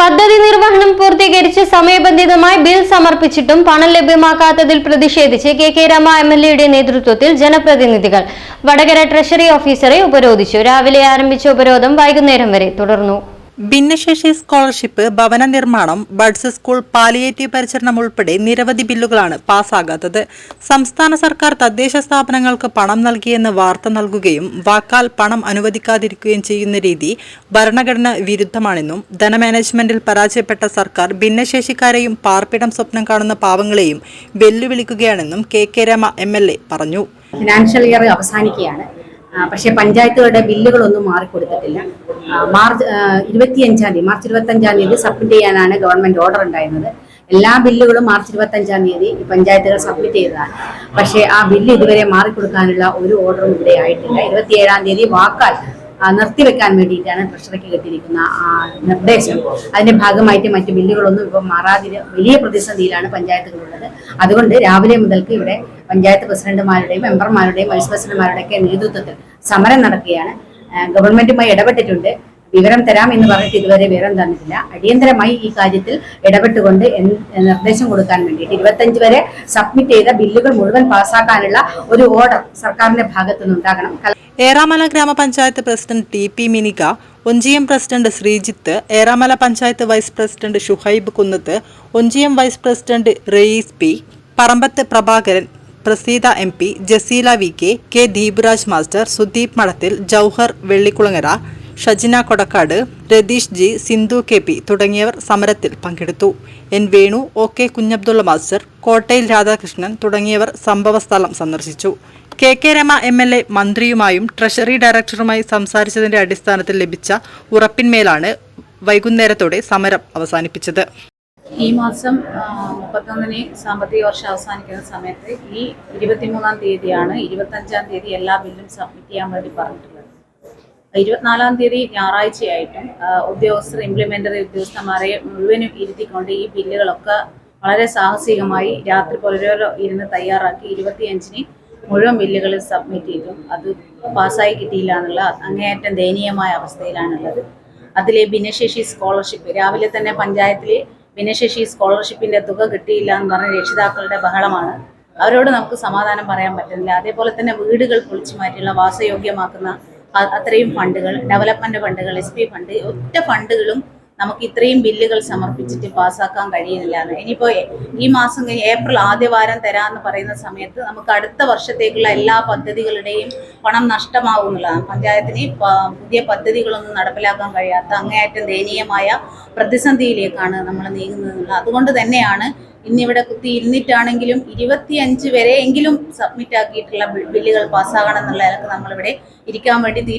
പദ്ധതി നിർവഹണം പൂർത്തീകരിച്ച് സമയബന്ധിതമായി ബിൽ സമർപ്പിച്ചിട്ടും പണം ലഭ്യമാക്കാത്തതിൽ പ്രതിഷേധിച്ച് K K Rema M L എയുടെ നേതൃത്വത്തിൽ ജനപ്രതിനിധികൾ വടകര ട്രഷറി ഓഫീസറെ ഉപരോധിച്ചു. രാവിലെ ആരംഭിച്ച ഉപരോധം വൈകുന്നേരം വരെ തുടർന്നു. ഭിന്നശേഷി സ്കോളർഷിപ്പ് ഭവന നിർമ്മാണം ബഡ്സ് സ്കൂൾ പാലിയേറ്റീവ് പരിചരണം ഉൾപ്പെടെ നിരവധി ബില്ലുകളാണ് പാസ്സാകാത്തത് സംസ്ഥാന സർക്കാർ തദ്ദേശ സ്ഥാപനങ്ങൾക്ക് പണം നൽകിയെന്ന് വാർത്ത നൽകുകയും വാക്കാൽ പണം അനുവദിക്കാതിരിക്കുകയും ചെയ്യുന്ന രീതി ഭരണഘടന വിരുദ്ധമാണെന്നും ധനമാനേജ്മെന്റിൽ പരാജയപ്പെട്ട സർക്കാർ ഭിന്നശേഷിക്കാരെയും പാർപ്പിടം സ്വപ്നം കാണുന്ന പാവങ്ങളെയും വെല്ലുവിളിക്കുകയാണെന്നും കെ കെ രമ എം പറഞ്ഞു. ഫിനാൻഷ്യൽ ഇയർ അവസാനിക്കുകയാണ്. പക്ഷേ പഞ്ചായത്തുകളുടെ ബില്ലുകളൊന്നും മാറിക്കൊടുത്തിട്ടില്ല. മാർച്ച് ഇരുപത്തിയഞ്ചാം തീയതി മാർച്ച് ഇരുപത്തഞ്ചാം തീയതി സബ്മിറ്റ് ചെയ്യാനാണ് ഗവൺമെന്റ് ഓർഡർ ഉണ്ടായിരുന്നത്. എല്ലാ ബില്ലുകളും മാർച്ച് ഇരുപത്തഞ്ചാം തീയതി പഞ്ചായത്തുകൾ സബ്മിറ്റ് ചെയ്തതാണ്. പക്ഷേ ആ ബില്ല് ഇതുവരെ മാറിക്കൊടുക്കാനുള്ള ഒരു ഓർഡറും ഇവിടെ ആയിട്ടില്ല. ഇരുപത്തിയേഴാം തീയതി വാക്കാൽ നിർത്തിവെക്കാൻ വേണ്ടിയിട്ടാണ് ട്രഷറിക്ക് കിട്ടിയിരിക്കുന്ന ആ നിർദ്ദേശം. അതിന്റെ ഭാഗമായിട്ട് മറ്റു ബില്ലുകളൊന്നും ഇപ്പം മാറാതിരി വലിയ പ്രതിസന്ധിയിലാണ് പഞ്ചായത്തുകളുള്ളത്. അതുകൊണ്ട് രാവിലെ മുതൽക്ക് ഇവിടെ പഞ്ചായത്ത് പ്രസിഡന്റുമാരുടെയും മെമ്പർമാരുടെയും വൈസ് പ്രസിഡന്റുമാരുടെയും ഒക്കെ നേതൃത്വത്തിൽ സമരം നടക്കുകയാണ്. ഗവൺമെന്റുമായി ഇടപെട്ടിട്ടുണ്ട്. വിവരം തരാം എന്ന് പറഞ്ഞിട്ട് ഇതുവരെ വിവരം തന്നിട്ടില്ല. അടിയന്തരമായി ഈ കാര്യത്തിൽ ഇടപെട്ടുകൊണ്ട് നിർദ്ദേശം കൊടുക്കാൻ വേണ്ടിയിട്ട് ഇരുപത്തഞ്ച് വരെ സബ്മിറ്റ് ചെയ്ത ബില്ലുകൾ മുഴുവൻ പാസ്സാക്കാനുള്ള ഒരു ഓർഡർ സർക്കാരിന്റെ ഭാഗത്തു നിന്നുണ്ടാകണം ഏറാമല ഗ്രാമപഞ്ചായത്ത് president T P Minika Onchiyam president Sreejith Eramala panchayat vice president Shuhaib Kunnath Onchiyam vice president Raees P Parambath Prabhakaran Praseetha M P Jaseela V K K Deepuraj master Sudeep Madathil Jouhar Vellikulangara Shajina Kodakkad Ratheesh G Sindhu K P തുടങ്ങിയവർ സമരത്തിൽ പങ്കെടുത്തു. N Venu O K Kunhabdulla master Kottayil Radhakrishnan തുടങ്ങിയവർ സംഭവസ്ഥലം സന്ദർശിച്ചു. K K Rema M L A മന്ത്രിയുമായും treasury ഡയറക്ടറുമായി സംസാരിച്ചതിന്റെ അടിസ്ഥാനത്തിൽ ലഭിച്ച ഉറപ്പിന്മേലാണ് വൈകുന്നേരത്തോടെ സമരം അവസാനിപ്പിച്ചത്. ഈ മാസം മുപ്പത്തൊന്നിന് സാമ്പത്തിക വർഷം അവസാനിക്കുന്ന സമയത്ത് ഈ ഇരുപത്തിമൂന്നാം തീയതിയാണ് ഇരുപത്തഞ്ചാം തീയതി എല്ലാ ബില്ലും സബ്മിറ്റ് ചെയ്യാൻ വേണ്ടി പറഞ്ഞിട്ടുള്ളത്. ഇരുപത്തിനാലാം തീയതി ഞായറാഴ്ചയായിട്ടും ഉദ്യോഗസ്ഥർ ഇംപ്ലിമെന്ററി ഉദ്യോഗസ്ഥന്മാരെ മുഴുവനും ഇരുത്തിക്കൊണ്ട് ഈ ബില്ലുകളൊക്കെ വളരെ സാഹസികമായി രാത്രി പുലരോരോ ഇരുന്ന് തയ്യാറാക്കി ഇരുപത്തിയഞ്ചിന് മുഴുവൻ ബില്ലുകൾ സബ്മിറ്റ് ചെയ്തു. അത് പാസ്സായി കിട്ടിയില്ല എന്നുള്ള അങ്ങേയറ്റം ദയനീയമായ അവസ്ഥയിലാണുള്ളത്. അതിലെ ഭിന്നശേഷി സ്കോളർഷിപ്പ് രാവിലെ തന്നെ പഞ്ചായത്തിൽ ഭിന്നശേഷി സ്കോളർഷിപ്പിന്റെ തുക കിട്ടിയില്ല എന്ന് പറഞ്ഞ രക്ഷിതാക്കളുടെ ബഹളമാണ്. അവരോട് നമുക്ക് സമാധാനം പറയാൻ പറ്റുന്നില്ല. അതേപോലെ തന്നെ വീടുകൾ പൊളിച്ചു മാറ്റിയുള്ള വാസയോഗ്യമാക്കുന്ന അത്രയും ഫണ്ടുകൾ ഡെവലപ്മെന്റ് ഫണ്ടുകൾ എസ് പി ഫണ്ട് ഒറ്റ ഫണ്ടുകളും നമുക്ക് ഇത്രയും ബില്ലുകൾ സമർപ്പിച്ചിട്ട് പാസ്സാക്കാൻ കഴിയുന്നില്ല എന്ന് ഇനിയിപ്പോൾ ഈ മാസം ഏപ്രിൽ ആദ്യ വാരം തരാമെന്ന് പറയുന്ന സമയത്ത് നമുക്ക് അടുത്ത വർഷത്തേക്കുള്ള എല്ലാ പദ്ധതികളുടെയും പണം നഷ്ടമാവുന്നുള്ളതാണ് പഞ്ചായത്തിന് പുതിയ പദ്ധതികളൊന്നും നടപ്പിലാക്കാൻ കഴിയാത്ത അങ്ങേയറ്റം ദയനീയമായ പ്രതിസന്ധിയിലേക്കാണ് നമ്മൾ നീങ്ങുന്നത് അതുകൊണ്ട് തന്നെയാണ് ഇന്നിവിടെ കുത്തി ഇരുന്നിട്ടാണെങ്കിലും ഇരുപത്തിയഞ്ച് വരെ എങ്കിലും സബ്മിറ്റ് ആക്കിയിട്ടുള്ള ബില്ലുകൾ പാസ്സാകണം എന്നുള്ള നിലയ്ക്ക് നമ്മളിവിടെ ഇരിക്കാൻ വേണ്ടി തീരുമാനം